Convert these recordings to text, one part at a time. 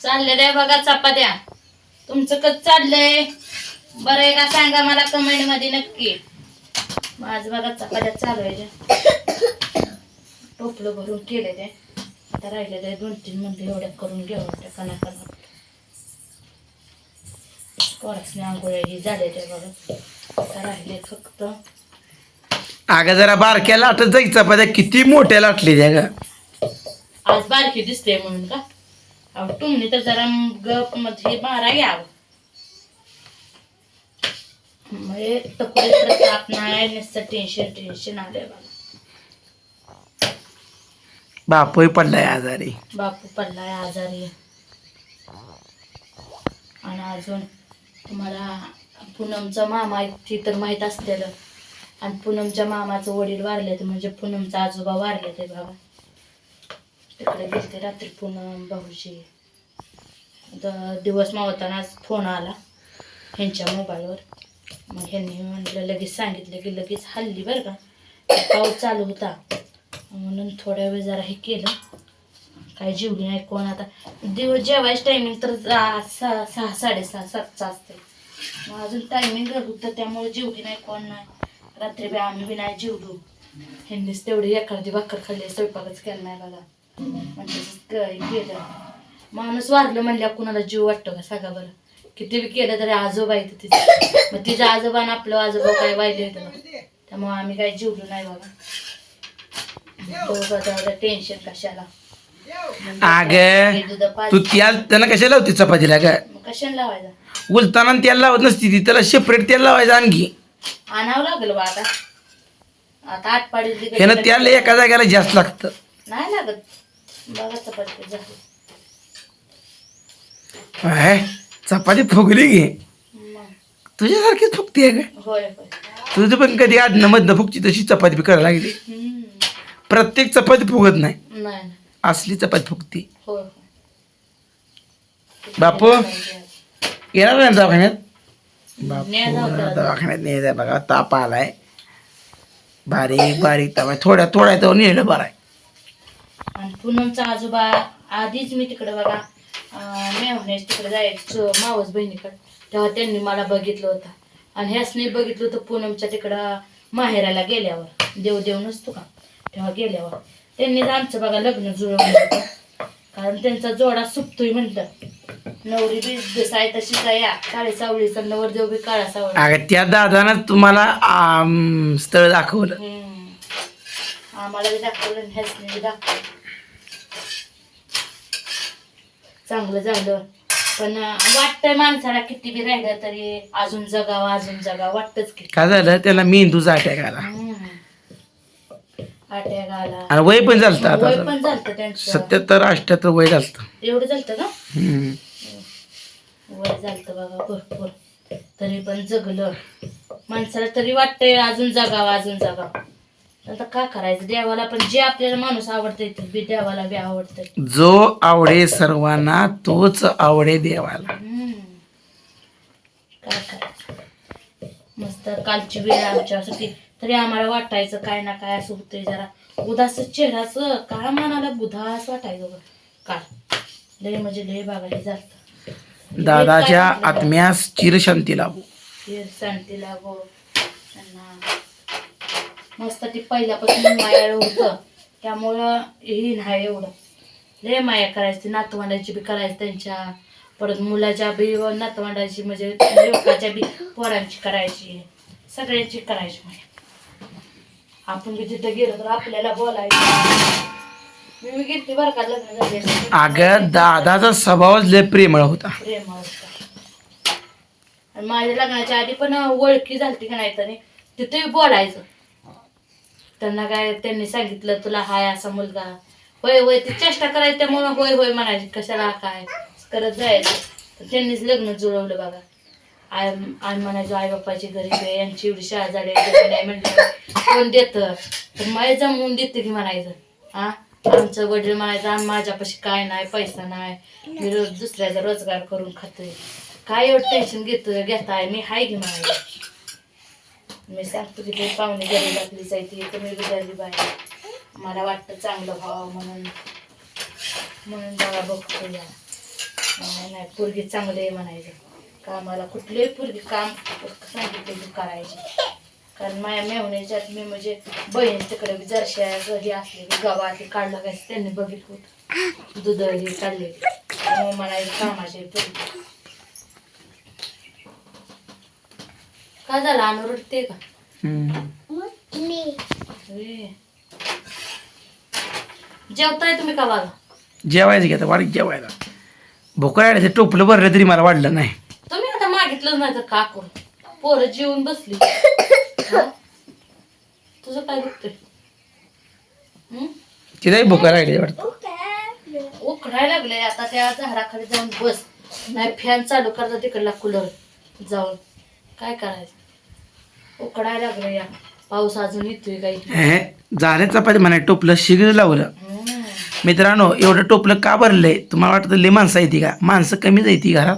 चाललेलं बघा चपात्या. तुमचं कच चाललंय? बरं आहे का? सांगा मला कमेंटमध्ये नक्की. माझं बघा चपात्या चालू आहे टोपलं भरून केले ते. आता राहिले ते दोन तीन म्हणले एवढ्या करून घ्यावं त्या कणा कणा पोरासने आंघोळ्या ही झाले ते बघा. आता राहिले फक्त. अगं जरा बारक्या लाटत जायचं चपात्या. किती मोठ्या लाटली त्या ग. आज बारकी दिसते म्हणून का? अहो तुम्ही तर जरा गपमध्ये मारा घ्यावं म्हणजे टकोरे प्रताप नाही नुसतं टेन्शन टेन्शन आलंय मला बापही पडलाय आजारी. बापू पडलाय आजारी. आणि अजून तुम्हाला पूनमचा मामा ती तर माहीत असलेलं. आणि पूनमच्या मामाचं वडील वारले ते म्हणजे पूनमचा आजोबा वारले ते बाबा तिकडे गेलते रात्री पूनम भाऊजी. दिवस मावताना फोन आला ह्यांच्या मोबाईलवर मग ह्यांनी म्हटलं लगेच सांगितलं की लगेच हल्ली बरं का. पाऊस चालू होता. म्हणून थोड्या वेळ जरा हे केलं. काय जेवली नाही कोण आता. दिवस जेवायचं टायमिंग तर सहा सहा साडेसहा सातचा असते मग अजून टायमिंग होतं त्यामुळे जेवली नाही कोण नाही. रात्री बी आम्ही बी नाही जेवलो. ह्यांनीच तेवढी एखादी भाकर खाल्ली स्वयंपाकच केला नाही बघा म्हणजे तसंच क- गेलं? माणूस वारलं म्हणल्या कुणाला जीव वाटतो का? सांगा बरं. किती बी केलं तरी आजोबा येतं तिचं मग तिचं आजोबा आणि आपलं आजोबा काय वाहिले का त्यामुळे आम्ही काय जेवलो नाही बघा टेन्शन कशाला? अग तू तेल त्यांना कशाला लावते चपातीला ग? मग कशाला लावायचा? उलताना तेल लावत नसती ती त्याला सेपरेट तेल लावायचं आणखी. आणावं लागेल बा आता. आता आठ पाडी तेल एका जागेला जास्त लागतं. नाही लागत. बघा चपाती झाली. आहे चपाती फुगली घे तुझ्यासारखीच फुगती आहे होय होय. तुझं पण कधी आडनं मधनं फुगची तशी चपाती बी करायला लागली. हम्म. प्रत्येक चपाती फुगत नाही. नाही नाही. असली चपाती फुगती. होय होय. बापू येणार नाही दवाखान्यात? बापू जाऊ. दवाखान्यात नाही बघा ताप आलाय. बारीक बारीक ताप आहे. थोड्या थोड्या तो नेलं बरं आहे. आणि पूनमचा आजोबा आधीच मी तिकडे बघा अं, मेहण्यास तिकडे जायचं मावस बहिणीकडे. तेव्हा त्यांनी मला बघितलं होतं. आणि ह्यासनी बघितलं होतं पूनमच्या तिकडं माहेराला गेल्यावर. देव देव नसतो का? तेव्हा गेल्यावर. त्यांनीच आमचं बघा लग्न जुळवलं होतं कारण त्यांचा जोडा सुटतोय म्हणलं नवरी बी दिसाय तशीच आहे. या काळी सावळीचा नवरदेव बी काळा सावळी अगं त्या दादानं तुम्हाला आम, स्थळ दाखवलं. हम्म. आम्हाला बी दाखवलं आणि ह्यासनी बी दाखवलं. चांगलं झालं. पण वाटतंय माणसाला किती बी राहिलं तरी अजून जगावं अजून जगावं वाटतच की. काय झालं? त्याला मेंदूचा अटॅक आला. अटॅक आला. आणि वय पण झालं वय आता. पण झालं त्यांचं. सत्याहत्तर अठ्याहत्तर वय झालं एवढं झालं का? हम्म. वय झालं बघा भरपूर. तरी पण जगलं. माणसाला तरी वाटतंय अजून जगावं अजून जगावं. आता का करायचं? देवाला पण जे आपल्याला माणूस आवडतंय ते बी देवाला बी आवडतंय. जो आवडे सर्वांना तोच आवडे देवाला. हम्म. काय करायचं? मस्त कालची वेळ आमच्यासाठी तरी आम्हाला वाटायचं काय ना काय असं होतंय जरा. उदास चेहराचं काय मनाला बुधास वाटायचं बघ. काल. लय म्हणजे लय बघायला झालं दादाच्या आत्म्यास चिरशांती लाभो शांती लागो. त्यांना मस्त ती पहिल्यापासून मायाळ होतं. त्यामुळं ही नाही एवढं. लय माया करायची नातवंडाची बी करायची त्यांच्या. परत मुलाच्या बी व नातवंडाची म्हणजे लोकाच्या बी पोरांची करायची. सगळ्यांची करायची माया. आपण बी तिथं गेलो तर आपल्याला बोलायचं. मी बरं का लग्न झाले अगं दादाचा स्वभावच लय प्रेमळ होता. प्रेम होतं. आणि माझ्या लग्नाच्या आधी पण ओळखी झालती का नाही तरी तिथे बोलायचं. त्यांना काय त्यांनी सांगितलं तुला हाय असा मुलगा. होय होय ती चेष्टा करायची त्यामुळे होय होय म्हणायची कशाला काय करत जायचं. त्यांनीच लग्न जुळवलं बघा. आय आम्ही म्हणायचो आई बाप्पाची गरीब आहे यांची एवढी शाळा झाली नाही म्हणलं कोण देतं? तर माय जमवून देते की म्हणायचं. हा आमचं वडील म्हणायचं आणि माझ्यापाशी काय नाही पैसा नाही. मी रोज दुसऱ्याचा रोजगार करून खातोय. काय एवढं टेन्शन घेतोय घेताय मी हाय की म्हणायचं? मी सांगतो की ते पाहुणे घरी आपलीच जायची ती तुम्ही बी गरीब मला वाटतं चांगलं व्हावं म्हणून. म्हणून बाबा बघतो या. नाही नाही पोरगी चांगली आहे म्हणायचं. कामाला कुठलेही पोरगी काम सांगितलं की करायची. कारण माझ्या मेहण्याच्यात मी म्हणजे बहीण तिकडे जरशा घरी असलेली गवा ते काढला काय त्यांनी बघितलं होतं. दूध हे काढले मग म्हणायचं कामाचे पोरगी. काय झालं? अनुरटते का? हम्म. अरे. जेवताय तुम्ही का बघा जेवायचं घेतं वाढीत जेवायला. भोकर आहे टोपलं भरलं तरी मला वाढलं नाही. तुम्ही आता मागितलं नाही तर का करू? पोरं जेवून बसली. हा? तुझं काय दुखतंय? हं? तिथंही भोकर राहिले वाटतं उकडायला लागले आता त्या झाडाखाली जाऊन बस. नाही फॅन चालू करता तिकडला कूलर जाऊन. काय करायचं? उकडायला लागलं या. पाऊस अजून येतोय काही हे झाले चपाती म्हणा टोपलं शिगड लावलं. मित्रांनो एवढं टोपलं का भरलंय? तुम्हाला वाटतं लय माणसं येते का? माणसं कमीच येते घरात.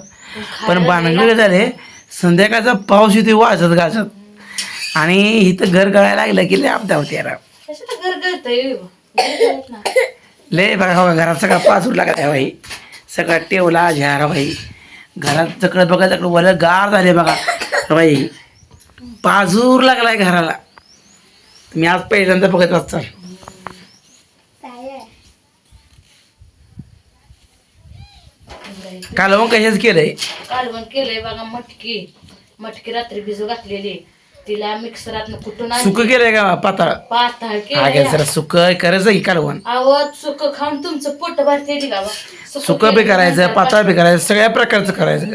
पण लय झाले संध्याकाळचा पाऊस येते वाजत गाजत. आणि इथं घर गळायला लागलं की लय आपदा होते यार कशाला ना. लय बघा हो घरात सगळा पाचूर लागला बाई. सगळा टेवला झारा बाई. घरात सगळं बघा सगळं वलं गार झाले बघा. बाई पाजूर लागलाय घराला. मी आज पहिल्यांदा बघत असताल काल मग कशाच केलंय? कालवण केलंय बघा मटकी. मटकी रात्री भिजू घातलेली. तिला मिक्सरात कुठून? सुक केलंय का पाताळ? पातळ केलंय. जरा सुक करायचं की कालवण. आवत सुक खाऊन तुमचं पोट भरते का सुक बी करायचं पाताळ बी करायचं सगळ्या प्रकारचं करायचं.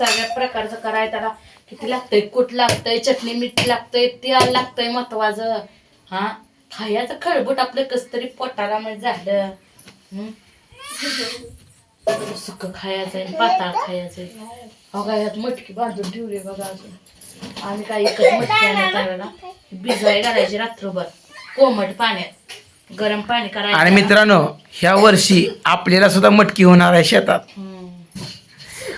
सगळ्या प्रकारचं करायचं त्याला. किती लागतंय? कुठ लागतंय? चटणी मीठ लागतंय? तेल लागतंय महत्वाचं. हा? खायचं खळबूट आपलं कस तरी पोटाला म्हणजे झालं. हं? सुक खायचं आहे पाताळ खायचंय. बघा यात मटकी बांधून ठेवली बघा अजून. आम्ही काय एकच मटकी आणत त्यावेळेला भिजवाय घालायची रात्रभर. कोमट पाण्यात. गरम पाणी करायचं. आणि मित्रांनो ह्या वर्षी आपल्याला सुद्धा मटकी होणार आहे शेतात.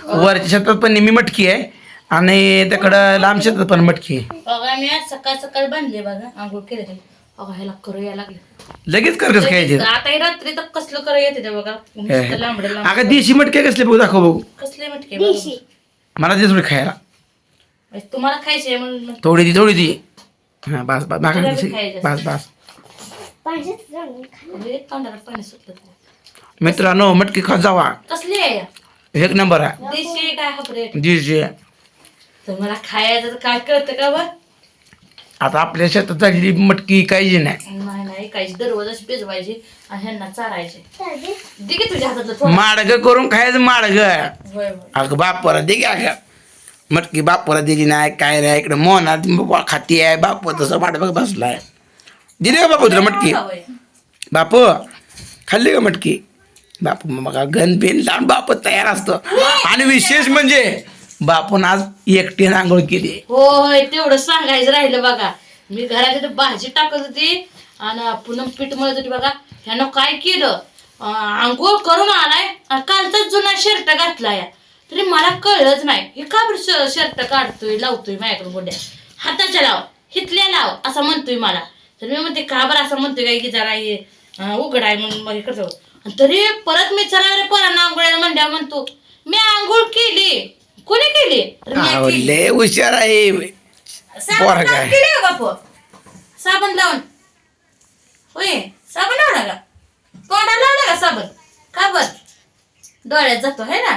वरच्या शेतात पण नेहमी मटकी आहे. आणि त्याकडं लांब शेतात पण मटकी आहे. बघा मी आज सकाळ सकाळ बांधले बघा आंघोळ केले ते बघा ह्याला करू या लागले. लगेच करकस खायचे आता हे रात्री तर कसलं करू येते ते बघा. नुसतं लांबडं लांबडं. अगं देशी मटके कसले? बघू दाखव बघू. कसले मटके बघा. मला दे थोडी खायला. म्हणजे तुम्हाला खायचे म्हणून थोडी दी थोडी दी हा बस बस मागा तुला बी दिशी. खायचं बस बस. म्हणजे तोंडाला पाणी सुटलं तुला. मित्रांनो मटकी खात जावा. कसली आहे? या? एक नंबर आहे. देशी काय खायचं तर काय कळतं का बरं? आता आपल्या शेतात झालेली मटकी काहीची नाही. नाही नाही काहीच दररोजच भिजवायची आणि ह्यांना चारायचे. दे की तुझ्या हातातलं थोडं. माडग करून खायचं माडग. होय होय. अगं बापरा दे की अगं. मटकी बापरा दिली नाही काय रे इकडे मोहनात खाती आहे बाप तसं वाट बघ बसलाय. दिली का बापू तुला मटकी. बापू खाल्ली का मटकी? बापू मग गण बिन लावून बाप तयार असतो. आणि विशेष म्हणजे बापून आज एकटीने आंघोळ केली. होय तेवढं सांगायचं राहिलं बघा. मी घरात इथं भाजी टाकत होती आणि पुन्हा पीठ मळत होती बघा. ह्यानं काय केलं? अं, आंघोळ करून आलाय आणि कालचाच जुना शर्ट घातलाय. तरी मला कळलंच नाही. हे का बरं शर्ट काढतोय लावतोय माझ्याकडून गोड्या? हाताच्या लाव हितल्या लाव असं म्हणतोय मला. तर मी म्हणते का बरं असं म्हणतोय काय की जरा हे अं, उघड आहे म्हणून मग हे करतो तरी परत मी चला रे पोरांना आंघोळ्याला म्हणल्या म्हणतो. मी आंघोळ केली. कोणी केली? तर मी अहो, केली. लय हुशार आहे. साबण लावून? केली बापू. साबण लावून. होय साबण लावला का? तोंडाला लावला का साबण? का बर? डोळ्यात जातो है ना?